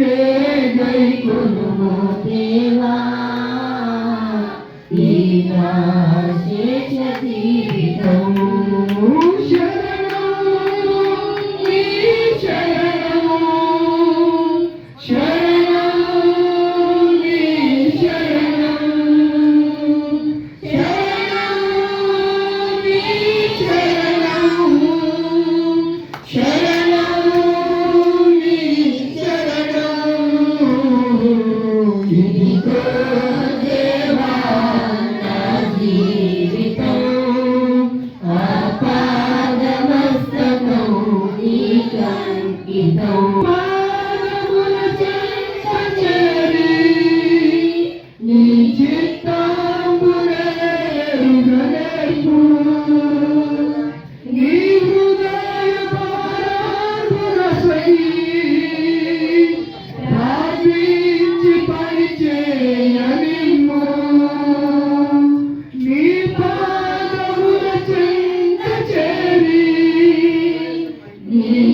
నీకే దై కొనుము ఈ శేష kaibigan itong